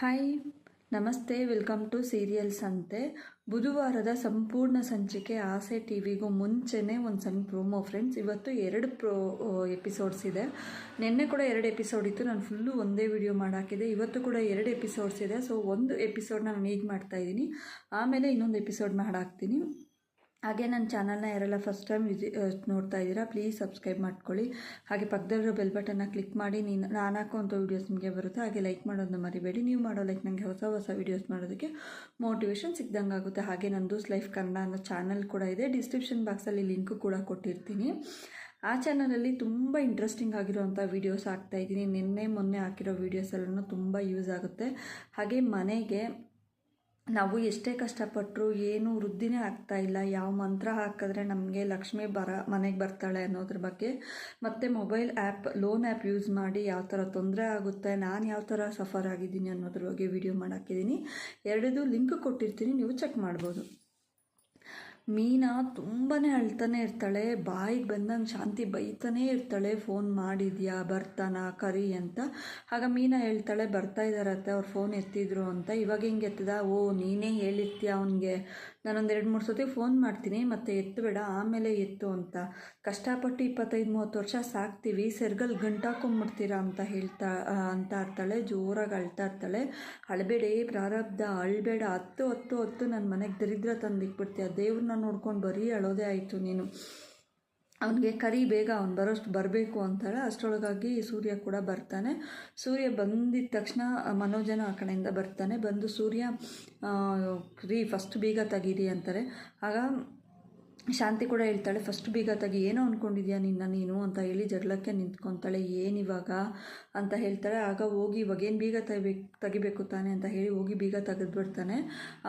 Hi ನಮಸ್ತೆ welcome to serials ಅಂತೆ. ಬುಧವಾರದ ಸಂಪೂರ್ಣ ಸಂಚಿಕೆ ಆಸೆ ಟಿ ವಿಗೂ ಮುಂಚೆನೇ ಒಂದು ಸಣ್ಣ ಪ್ರೋಮೋ ಫ್ರೆಂಡ್ಸ್ ಇವತ್ತು ಎರಡು ಪ್ರೋ ಎಪಿಸೋಡ್ಸ್ ಇದೆ. ನಿನ್ನೆ ಕೂಡ ಎರಡು ಎಪಿಸೋಡ್ ಇತ್ತು. ನಾನು ಫುಲ್ಲು ಒಂದೇ ವಿಡಿಯೋ ಮಾಡಾಕಿದೆ. ಇವತ್ತು ಕೂಡ ಎರಡು ಎಪಿಸೋಡ್ಸ್ ಇದೆ. ಸೊ ಒಂದು ಎಪಿಸೋಡ್ನ ನಾನು ಈಗ ಮಾಡ್ತಾಯಿದ್ದೀನಿ ಆಮೇಲೆ ಇನ್ನೊಂದು ಎಪಿಸೋಡ್ ಮಾಡಾಕ್ತೀನಿ. ಹಾಗೆ ನನ್ನ ಚಾನಲ್ನ ಯಾರೆಲ್ಲ ಫಸ್ಟ್ ಟೈಮ್ ವಿಸಿ ನೋಡ್ತಾ ಇದ್ದೀರಾ ಪ್ಲೀಸ್ ಸಬ್ಸ್ಕ್ರೈಬ್ ಮಾಡ್ಕೊಳ್ಳಿ. ಹಾಗೆ ಪಕ್ಕದಲ್ಲಿರೋ ಬೆಲ್ ಬಟನ್ನ ಕ್ಲಿಕ್ ಮಾಡಿ, ನೀನು ನಾನು ಹಾಕೋಂಥ ವೀಡಿಯೋಸ್ ನಿಮಗೆ ಬರುತ್ತೆ, ಹಾಗೆ ಲೈಕ್ ಮಾಡೋದನ್ನ ಮರಿಬೇಡಿ. ನೀವು ಮಾಡೋ ಲೈಕ್ ನನಗೆ ಹೊಸ ಹೊಸ ವೀಡಿಯೋಸ್ ಮಾಡೋದಕ್ಕೆ ಮೋಟಿವೇಶನ್ ಸಿಕ್ದಂಗೆ ಆಗುತ್ತೆ. ಹಾಗೆ ನಂದು ಲೈಫ್ ಕನ್ನಡ ಅನ್ನೋ ಚಾನಲ್ ಕೂಡ ಇದೆ. ಡಿಸ್ಕ್ರಿಪ್ಷನ್ ಬಾಕ್ಸಲ್ಲಿ ಲಿಂಕು ಕೂಡ ಕೊಟ್ಟಿರ್ತೀನಿ. ಆ ಚಾನಲಲ್ಲಿ ತುಂಬ ಇಂಟ್ರೆಸ್ಟಿಂಗ್ ಆಗಿರೋವಂಥ ವೀಡಿಯೋಸ್ ಹಾಕ್ತಾಯಿದ್ದೀನಿ ನಿನ್ನೆ, ಮೊನ್ನೆ ಹಾಕಿರೋ ವೀಡಿಯೋಸ್ ತುಂಬ ಯೂಸ್ ಆಗುತ್ತೆ. ಹಾಗೆ ಮನೆಗೆ ನಾವು ಎಷ್ಟೇ ಕಷ್ಟಪಟ್ಟರು ಏನು ವೃದ್ಧಿನೇ ಆಗ್ತಾ ಇಲ್ಲ. ಯಾವ ಮಂತ್ರ ಹಾಕಿದ್ರೆ ನಮಗೆ ಲಕ್ಷ್ಮಿ ಬರ, ಮನೆಗೆ ಬರ್ತಾಳೆ ಅನ್ನೋದ್ರ ಬಗ್ಗೆ. ಮತ್ತು mobile app, loan app use ಮಾಡಿ ಯಾವ ಥರ ತೊಂದರೆ ಆಗುತ್ತೆ, ನಾನು ಯಾವ ಥರ ಸಫರ್ ಆಗಿದ್ದೀನಿ ಅನ್ನೋದ್ರ ಬಗ್ಗೆ ವಿಡಿಯೋ ಮಾಡಾಕಿದ್ದೀನಿ ಎರಡೂ ಲಿಂಕ್ ಕೊಟ್ಟಿರ್ತೀನಿ, ನೀವು ಚೆಕ್ ಮಾಡ್ಬೋದು. ಮೀನಾ ತುಂಬಾ ಅಳ್ತಾನೆ ಇರ್ತಾಳೆ, ಬಾಯಿಗೆ ಬಂದಂಗೆ ಶಾಂತಿ ಬೈತಾನೇ ಇರ್ತಾಳೆ ಫೋನ್ ಮಾಡಿದ್ಯಾ, ಬರ್ತಾನ, ಕರಿ ಅಂತ. ಆಗ ಮೀನಾ ಹೇಳ್ತಾಳೆ, ಬರ್ತಾ ಇದ್ದಾರತ್ತೆ ಅವ್ರು ಫೋನ್ ಎತ್ತಿದ್ರು ಅಂತ. ಇವಾಗ ಹೆಂಗೆ ಎತ್ತದ? ಓ, ನೀನೇ ಹೇಳಿರ್ತೀಯ ಅವನಿಗೆ? ನಾನೊಂದು ಎರಡು ಮೂರು ಸತಿ ಫೋನ್ ಮಾಡ್ತೀನಿ, ಮತ್ತೆ ಎತ್ತು ಬೇಡ ಆಮೇಲೆ ಎತ್ತು ಅಂತ. ಕಷ್ಟಪಟ್ಟು ಇಪ್ಪತ್ತೈದು, ಮೂವತ್ತು ವರ್ಷ ಸಾಕ್ತೀವಿ, ಸೆರ್ಗಲ್ ಗಂಟಾಕೊಂಬಿಡ್ತೀರಾ ಅಂತ ಹೇಳ್ತಾ ಅಂತ ಇರ್ತಾಳೆ ಜೋರಾಗಿ ಅಳ್ತಾ ಇರ್ತಾಳೆ. ಅಳಬೇಡಿ, ಪ್ರಾರಬ್ಧ, ಅಳಬೇಡ. ಹತ್ತು ಹತ್ತು ಹತ್ತು ನನ್ನ ಮನೆಗೆ ದರಿದ್ರ ತಂದಿಕ್ಬಿಡ್ತೀಯ ದೇವ್ರನ್ನ ನೋಡ್ಕೊಂಡು ಬರೀ ಅಳೋದೇ ಆಯಿತು ನೀನು. ಅವನಿಗೆ ಕರಿ ಬೇಗ ಅವ್ನು ಬರೋಷ್ಟು ಬರಬೇಕು ಅಂತಾಳೆ. ಅಷ್ಟರೊಳಗಾಗಿ ಸೂರ್ಯ ಕೂಡ ಬರ್ತಾನೆ. ಸೂರ್ಯ ಬಂದಿದ ತಕ್ಷಣ ಮನೋಜನ ಆ ಕಡೆಯಿಂದ ಬರ್ತಾನೆ. ಬಂದು ಸೂರ್ಯ ರೀ ಫಸ್ಟ್ ಬೀಗ ತೆಗೀರಿ ಅಂತಾರೆ. ಆಗ ಶಾಂತಿ ಕೂಡ ಹೇಳ್ತಾಳೆ, ಫಸ್ಟ್ ಬೀಗ ತೆಗಿ ಏನೋ ಅಂದ್ಕೊಂಡಿದ್ಯಾ ನಿನ್ನ ನೀನು? ಅಂತ ಹೇಳಿ ಜಗಳಕ್ಕೆ ನಿಂತ್ಕೊತಾಳೆ. ಏನಿವಾಗ ಅಂತ ಹೇಳ್ತಾಳೆ. ಆಗ ಹೋಗಿ ಇವಾಗೇನು ಬೀಗ ತೆಗಿಬೇಕು ತೆಗಿಬೇಕು ತಾನೆ? ಅಂತ ಹೇಳಿ ಹೋಗಿ ಬೀಗ ತೆಗೆದುಬಿಡ್ತಾನೆ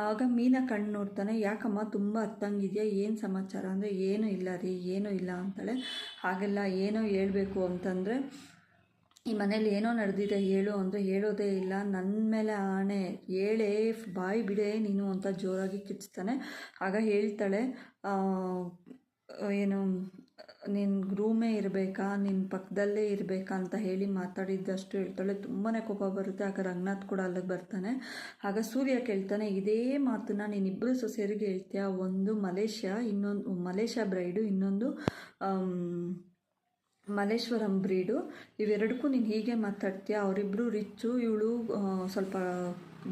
ಆಗ ಮೀನ ಕಣ್ಣು ನೋಡ್ತಾನೆ. ಯಾಕಮ್ಮ, ತುಂಬ ಹತ್ತಂಗಿದೆಯಾ ಏನು ಸಮಾಚಾರ? ಅಂದರೆ ಏನೂ ಇಲ್ಲ ರೀ, ಏನೂ ಇಲ್ಲ ಅಂತಾಳೆ. ಹಾಗೆಲ್ಲ ಏನೋ ಹೇಳಬೇಕು ಅಂತಂದರೆ ಈ ಮನೇಲಿ ಏನೋ ನಡೆದಿದೆ ಹೇಳು ಅಂದರೆ ಹೇಳೋದೇ ಇಲ್ಲ. ನನ್ನ ಮೇಲೆ ಆಣೆ. ಹೇಳೇ, ಬಾಯಿ ಬಿಡೇ ನೀನು ಅಂತ ಜೋರಾಗಿ ಕಿಚ್ತಾನೆ. ಆಗ ಹೇಳ್ತಾಳೆ ಏನು ನಿನ್ನ ರೂಮೇ ಇರಬೇಕಾ? ನಿನ್ನ ಪಕ್ಕದಲ್ಲೇ ಇರಬೇಕಾ ಅಂತ ಹೇಳಿ ಮಾತಾಡಿದ್ದಷ್ಟು ಹೇಳ್ತಾಳೆ. ತುಂಬಾ ಕೋಪ ಬರುತ್ತೆ. ಆಗ ರಂಗನಾಥ್ ಕೂಡ ಅಲ್ಲಿಗೆ ಬರ್ತಾನೆ. ಆಗ ಸೂರ್ಯ ಕೇಳ್ತಾನೆ, ಇದೇ ಮಾತನ್ನ ನೀನಿಬ್ಬರು ಸೊಸೆಯರಿಗೆ ಹೇಳ್ತೀಯ? ಒಂದು ಮಲೇಷ್ಯಾ, ಇನ್ನೊಂದು ಮಲೇಷ್ಯಾ ಬ್ರೈಡು, ಇನ್ನೊಂದು ಮಲೇಶ್ವರಂ ಬ್ರೀಡು. ಇವೆರಡಕ್ಕೂ ನೀನು ಹೀಗೆ ಮಾತಾಡ್ತೀಯ? ಅವರಿಬ್ಬರು ರಿಚ್ಚು, ಇವಳು ಸ್ವಲ್ಪ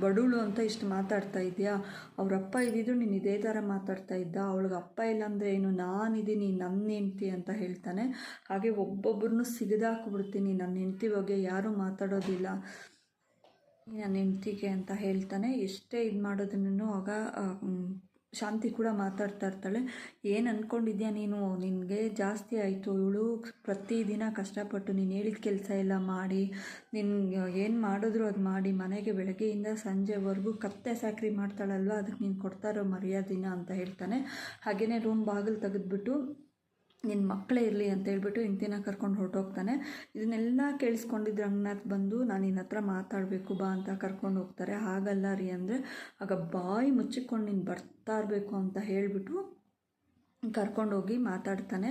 ಬಡವಳು ಅಂತ ಇಷ್ಟು ಮಾತಾಡ್ತಾ ಇದೆಯಾ? ಅವರಪ್ಪ ಅಪ್ಪ ಇದ್ದಿದ್ರು ನೀನು ಇದೇ ಥರ ಮಾತಾಡ್ತಾ ಇದ್ದ. ಅವಳಿಗೆ ಅಪ್ಪ ಇಲ್ಲ ಅಂದರೆ ಏನು? ನಾನಿದ್ದೀನಿ ನನ್ನ ಹೆಂಡ್ತಿ ಅಂತ ಹೇಳ್ತಾನೆ. ಹಾಗೆ ಒಬ್ಬೊಬ್ಬರನ್ನು ಸಿಗದಾಕ್ಬಿಡ್ತೀನಿ. ನನ್ನ ಹೆಂಡ್ತಿ ಬಗ್ಗೆ ಯಾರೂ ಮಾತಾಡೋದಿಲ್ಲ. ನನ್ನ ಹೆಂಡ್ತಿಗೆ ಅಂತ ಹೇಳ್ತಾನೆ. ಎಷ್ಟೇ ಇದು ಮಾಡೋದನ್ನು ಆಗ ಶಾಂತಿ ಕೂಡ ಮಾತಾಡ್ತಾ ಇರ್ತಾಳೆ. ಏನು ಅಂದ್ಕೊಂಡಿದ್ಯಾ ನೀನು? ನಿನಗೆ ಜಾಸ್ತಿ ಆಯಿತು. ಇವಳು ಪ್ರತಿದಿನ ಕಷ್ಟಪಟ್ಟು ನೀನು ಹೇಳಿದ ಕೆಲಸ ಎಲ್ಲ ಮಾಡಿ ನಿನ್ಗೆ ಏನು ಮಾಡಿದ್ರು ಅದು ಮಾಡಿ ಮನೆಗೆ ಬೆಳಗ್ಗೆಯಿಂದ ಸಂಜೆವರೆಗೂ ಕತ್ತೆ ಸಾಕ್ರಿ ಮಾಡ್ತಾಳಲ್ವ? ಅದಕ್ಕೆ ನೀನು ಕೊಡ್ತಾ ಇರೋ ಮರ್ಯಾದಿನ ಅಂತ ಹೇಳ್ತಾನೆ. ಹಾಗೆಯೇ ರೂಮ್ ಬಾಗಿಲು ತೆಗೆದ್ಬಿಟ್ಟು ನಿನ್ನ ಮಕ್ಕಳೇ ಇರಲಿ ಅಂತ ಹೇಳ್ಬಿಟ್ಟು ಇಂತಿನ ಕರ್ಕೊಂಡು ಹೊರಟೋಗ್ತಾನೆ. ಇದನ್ನೆಲ್ಲ ಕೇಳಿಸ್ಕೊಂಡಿದ್ದು ರಂಗನಾಥ್ ಬಂದು, ನಾನು ನಿನ್ನ ಹತ್ರ ಮಾತಾಡಬೇಕು, ಬಾ ಅಂತ ಕರ್ಕೊಂಡು ಹೋಗ್ತಾರೆ. ಹಾಗಲ್ಲ ರೀ ಅಂದರೆ, ಆಗ ಬಾಯಿ ಮುಚ್ಚಿಕೊಂಡು ನೀನು ಬರ್ತಾ ಇರಬೇಕು ಅಂತ ಹೇಳಿಬಿಟ್ಟು ಕರ್ಕೊಂಡೋಗಿ ಮಾತಾಡ್ತಾನೆ.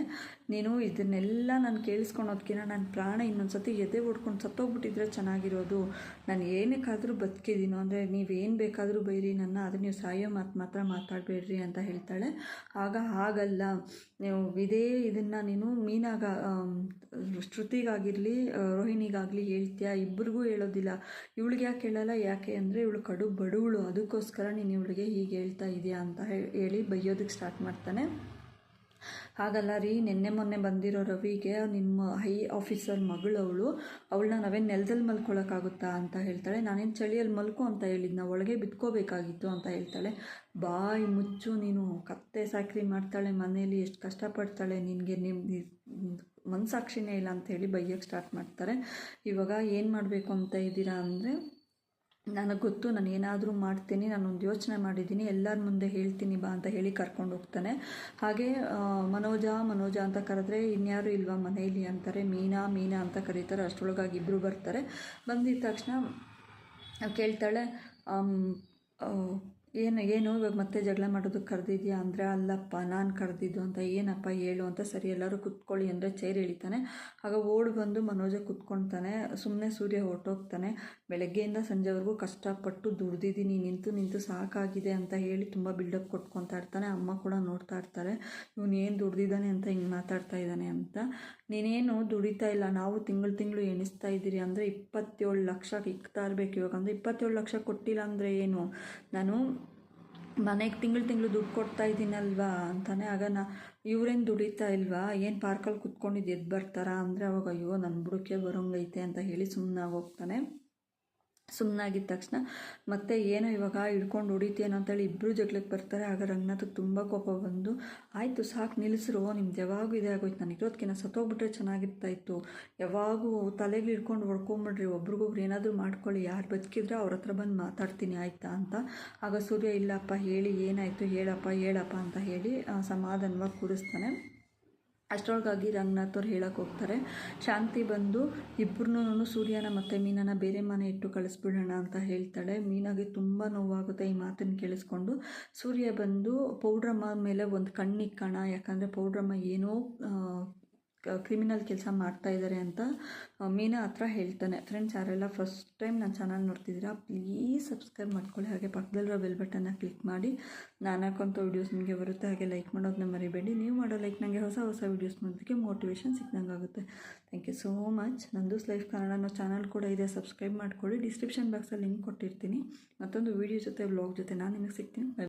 ನೀನು ಇದನ್ನೆಲ್ಲ ನಾನು ಕೇಳಿಸ್ಕೊಳೋದ್ಕಿಂತ ನನ್ನ ಪ್ರಾಣ ಇನ್ನೊಂದು ಸತಿ ಎದೆ ಹೊಡ್ಕೊಂಡು ಸತ್ತೋಗ್ಬಿಟ್ಟಿದ್ರೆ ಚೆನ್ನಾಗಿರೋದು. ನಾನು ಏನಕ್ಕಾದರೂ ಬದುಕಿದ್ದೀನೋ ಅಂದರೆ ನೀವೇನು ಬೇಕಾದರೂ ಬೈರಿ, ನನ್ನ ಆದರೆ ನೀವು ಸಾಯೋ ಮಾತು ಮಾತ್ರ ಮಾತಾಡಬೇಡ್ರಿ ಅಂತ ಹೇಳ್ತಾಳೆ. ಆಗ ಹಾಗಲ್ಲ. ನೀವು ಇದೇ ಇದನ್ನು ನೀನು ಮೀನಾಗ ಶ್ರುತಿಗಾಗಿರಲಿ ರೋಹಿಣಿಗಾಗಲಿ ಹೇಳ್ತೀಯಾ? ಇಬ್ಬರಿಗೂ ಹೇಳೋದಿಲ್ಲ. ಇವಳಿಗೆ ಯಾಕೆ ಹೇಳಲ್ಲ? ಯಾಕೆ ಅಂದರೆ ಇವಳು ಕಡು ಬಡವಳು. ಅದಕ್ಕೋಸ್ಕರ ನೀನು ಇವಳಿಗೆ ಹೀಗೆ ಹೇಳ್ತಾ ಇದೆಯಾ ಅಂತ ಹೇಳಿ ಬೈಯೋದಕ್ಕೆ ಸ್ಟಾರ್ಟ್ ಮಾಡ್ತಾನೆ. ಹಾಗಲ್ಲ ರೀ, ನಿನ್ನೆ ಮೊನ್ನೆ ಬಂದಿರೋ ರವಿಗೆ ನಿಮ್ಮ ಹೈ ಆಫೀಸರ್ ಮಗಳವಳು ಅವಳನ್ನ ನಾವೇನು ನೆಲದಲ್ಲಿ ಮಲ್ಕೊಳ್ಳೋಕ್ಕಾಗುತ್ತಾ ಅಂತ ಹೇಳ್ತಾಳೆ. ನಾನೇನು ಚಳಿಯಲ್ಲಿ ಮಲ್ಕೊ ಅಂತ ಹೇಳಿದ್ನ ಒಳಗೆ ಬಿತ್ಕೋಬೇಕಾಗಿತ್ತು ಅಂತ ಹೇಳ್ತಾಳೆ. ಬಾಯಿ ಮುಚ್ಚು ನೀನು, ಕತ್ತೆ ಸಾಕ್ರಿ ಮಾಡ್ತಾಳೆ ಮನೆಯಲ್ಲಿ ಎಷ್ಟು ಕಷ್ಟಪಡ್ತಾಳೆ, ನಿನಗೆ ನಿಮ್ಮ ಮನಸಾಕ್ಷಿನೇ ಇಲ್ಲ ಅಂತ ಹೇಳಿ ಬೈಯಕ್ಕೆ ಸ್ಟಾರ್ಟ್ ಮಾಡ್ತಾರೆ. ಇವಾಗ ಏನು ಮಾಡಬೇಕು ಅಂತ ಇದ್ದೀರಾ ಅಂದರೆ ನನಗೆ ಗೊತ್ತು, ನಾನು ಏನಾದರೂ ಮಾಡ್ತೀನಿ ನಾನೊಂದು ಯೋಚನೆ ಮಾಡಿದ್ದೀನಿ, ಎಲ್ಲರ ಮುಂದೆ ಹೇಳ್ತೀನಿ ಬಾ ಅಂತ ಹೇಳಿ ಕರ್ಕೊಂಡು ಹೋಗ್ತಾನೆ. ಹಾಗೆ ಮನೋಜ ಮನೋಜ ಅಂತ ಕರೆದ್ರೆ ಇನ್ಯಾರು ಇಲ್ವಾ ಮನೆಯಲ್ಲಿ ಅಂತಾರೆ, ಮೀನಾ ಮೀನಾ ಅಂತ ಕರೀತಾರೆ, ಅಷ್ಟರೊಳಗಾಗಿ ಇಬ್ಬರು ಬರ್ತಾರೆ. ಬಂದಿದ ತಕ್ಷಣ ಕೇಳ್ತಾಳೆ ಏನು ಏನು ಇವಾಗ ಮತ್ತೆ ಜಗಳ ಮಾಡೋದಕ್ಕೆ ಕರೆದಿದ್ಯಾ ಅಂದರೆ, ಅಲ್ಲಪ್ಪ, ನಾನು ಕರೆದಿದ್ದು ಅಂತ, ಏನಪ್ಪ ಹೇಳು ಅಂತ ಸರಿ ಎಲ್ಲರೂ ಕುತ್ಕೊಳ್ಳಿ ಅಂದರೆ ಚೇರ್ ಇಳಿತಾನೆ ಆಗ ಓಡ್ ಬಂದು ಮನೋಜ ಕುತ್ಕೊಳ್ತಾನೆ ಸುಮ್ಮನೆ ಸೂರ್ಯ ಹೊರಟೋಗ್ತಾನೆ. ಬೆಳಗ್ಗೆಯಿಂದ ಸಂಜೆವರೆಗೂ ಕಷ್ಟಪಟ್ಟು ದುಡ್ದಿದ್ದೀನಿ, ನಿಂತು ನಿಂತು ಸಾಕಾಗಿದೆ ಅಂತ ಹೇಳಿ ತುಂಬ ಬಿಲ್ಡಪ್ ಕೊಟ್ಕೊತಾ ಇರ್ತಾನೆ. ಅಮ್ಮ ಕೂಡ ನೋಡ್ತಾ ಇರ್ತಾರೆ, ಇವನು ಏನು ದುಡ್ದಿದ್ದಾನೆ ಅಂತ ಹಿಂಗೆ ಮಾತಾಡ್ತಾ ಇದ್ದಾನೆ ಅಂತ. ನೀನೇನು ದುಡಿತಾ ಇಲ್ಲ, ನಾವು ತಿಂಗಳು ತಿಂಗಳು ಎಣಿಸ್ತಾ ಇದ್ದೀರಿ ಅಂದರೆ ಇಪ್ಪತ್ತೇಳು ಲಕ್ಷ ಇಕ್ತಾ ಇರಬೇಕು ಇವಾಗ, ಅಂದರೆ ಇಪ್ಪತ್ತೇಳು ಲಕ್ಷ ಕೊಟ್ಟಿಲ್ಲ ಅಂದರೆ ಏನು? ನಾನು ಮನೆಗೆ ತಿಂಗಳು ತಿಂಗಳು ದುಡ್ಡು ಕೊಡ್ತಾ ಇದ್ದೀನಲ್ವಾ ಅಂತಾನೆ. ಆಗ ನಾ, ಇವ್ರೇನು ದುಡಿತಾ ಇಲ್ವಾ? ಏನು ಪಾರ್ಕಲ್ಲಿ ಕುತ್ಕೊಂಡಿದ್ದು ಎದ್ದು ಬರ್ತಾರಾ? ಅಂದರೆ ಅವಾಗ, ಅಯ್ಯೋ ನನ್ನ ಬುಡಕ್ಕೆ ಬರೋಂಗೈತೆ ಅಂತ ಹೇಳಿ ಸುಮ್ಮನಾಗಿ ಹೋಗ್ತಾನೆ. ಸುಮ್ಮನಾಗಿದ್ದ ತಕ್ಷಣ, ಮತ್ತೆ ಏನೋ ಇವಾಗ ಹಿಡ್ಕೊಂಡು ಹೊಡಿತೀಯನೋ ಅಂತೇಳಿ ಇಬ್ಬರು ಜಗಳಕ್ಕೆ ಬರ್ತಾರೆ. ಆಗ ರಂಗನಾಥಕ್ಕೆ ತುಂಬ ಕೋಪ ಬಂದು, ಆಯಿತು ಸಾಕು, ನಿಲ್ಲಿಸ್ರು, ನಿಮ್ದು ಯಾವಾಗೂ ಇದೇ ಆಗೋಯ್ತು. ನಾನು ಇರೋದಕ್ಕಿಂತ ಸತ್ತೋಗ್ಬಿಟ್ರೆ ಚೆನ್ನಾಗಿರ್ತಾಯಿತ್ತು. ಯಾವಾಗೂ ತಲೆಗೆ ಹಿಡ್ಕೊಂಡು ಹೊಡ್ಕೊಂಬಿಡ್ರಿ. ಒಬ್ರಿಗೊಬ್ರು ಏನಾದರೂ ಮಾಡ್ಕೊಳ್ಳಿ. ಯಾರು ಬದುಕಿದ್ರೆ ಅವ್ರ ಹತ್ರ ಬಂದು ಮಾತಾಡ್ತೀನಿ, ಆಯಿತಾ? ಅಂತ. ಆಗ ಸೂರ್ಯ, ಇಲ್ಲಪ್ಪ, ಹೇಳಿ, ಏನಾಯಿತು? ಹೇಳಪ್ಪ ಹೇಳಪ್ಪ, ಅಂತ ಹೇಳಿ ಸಮಾಧಾನವಾಗಿ ಕೂರಿಸ್ತಾನೆ. ಅಷ್ಟರೊಳಗಾಗಿ ರಂಗನಾಥ್ ಅವ್ರು ಹೇಳಕ್ಕೆ ಹೋಗ್ತಾರೆ. ಶಾಂತಿ ಬಂದು ಇಬ್ಬರನ್ನೂ ಸೂರ್ಯನ ಮತ್ತು ಮೀನನ ಬೇರೆ ಮನೆ ಇಟ್ಟು ಕಳಿಸ್ಬಿಡೋಣ ಅಂತ ಹೇಳ್ತಾಳೆ. ಮೀನಾಗೆ ತುಂಬ ನೋವಾಗುತ್ತೆ ಈ ಮಾತನ್ನು ಕೇಳಿಸ್ಕೊಂಡು. ಸೂರ್ಯ ಬಂದು ಪೌಡ್ರಮ್ಮ ಮೇಲೆ ಒಂದು ಕಣ್ಣಿಕ್ಕಣ. ಯಾಕಂದರೆ ಪೌಡ್ರಮ್ಮ ಏನೋ ಕ್ರಿಮಿನಲ್ ಕೆಲಸ ಮಾಡ್ತಾ ಇದ್ದಾರೆ ಅಂತ ಮೀನಾ ಹತ್ರ ಹೇಳ್ತಾನೆ. ಫ್ರೆಂಡ್ಸ್ ಯಾರೆಲ್ಲ ಫಸ್ಟ್ ಟೈಮ್ ನನ್ನ ಚಾನಲ್ ನೋಡ್ತಿದ್ದೀರಾ ಪ್ಲೀಸ್ ಸಬ್ಸ್ಕ್ರೈಬ್ ಮಾಡ್ಕೊಳ್ಳಿ. ಹಾಗೆ ಪಕ್ಕದಲ್ಲಿರೋ ಬೆಲ್ ಬಟನ್ನ ಕ್ಲಿಕ್ ಮಾಡಿ. ನಾನು ಹಾಕೋಂಥ ವೀಡಿಯೋಸ್ ನಿಮಗೆ ಬರುತ್ತೆ, ಹಾಗೆ ಲೈಕ್ ಮಾಡೋದನ್ನ ಮರಿಬೇಡಿ. ನೀವು ಮಾಡೋ ಲೈಕ್ ನನಗೆ ಹೊಸ ಹೊಸ ವೀಡಿಯೋಸ್ ಮಾಡೋದಕ್ಕೆ ಮೋಟಿವೇಶನ್ ಸಿಕ್ಕಂಗೆ ಆಗುತ್ತೆ thank you so much Nandu's life Kannada ಅನ್ನೋ ಚಾನಲ್ ಕೂಡ ಇದೆ ಸಬ್ಸ್ಕ್ರೈಬ್ ಮಾಡ್ಕೊಳ್ಳಿ. ಡಿಸ್ಕ್ರಿಪ್ಷನ್ ಬಾಕ್ಸಲ್ಲಿ ಲಿಂಕ್ ಕೊಟ್ಟಿರ್ತೀನಿ. ಮತ್ತೊಂದು ವೀಡಿಯೋ ಜೊತೆ ಬ್ಲಾಗ್ ಜೊತೆ ನಾನು ನಿಮಗೆ ಸಿಗ್ತೀನಿ.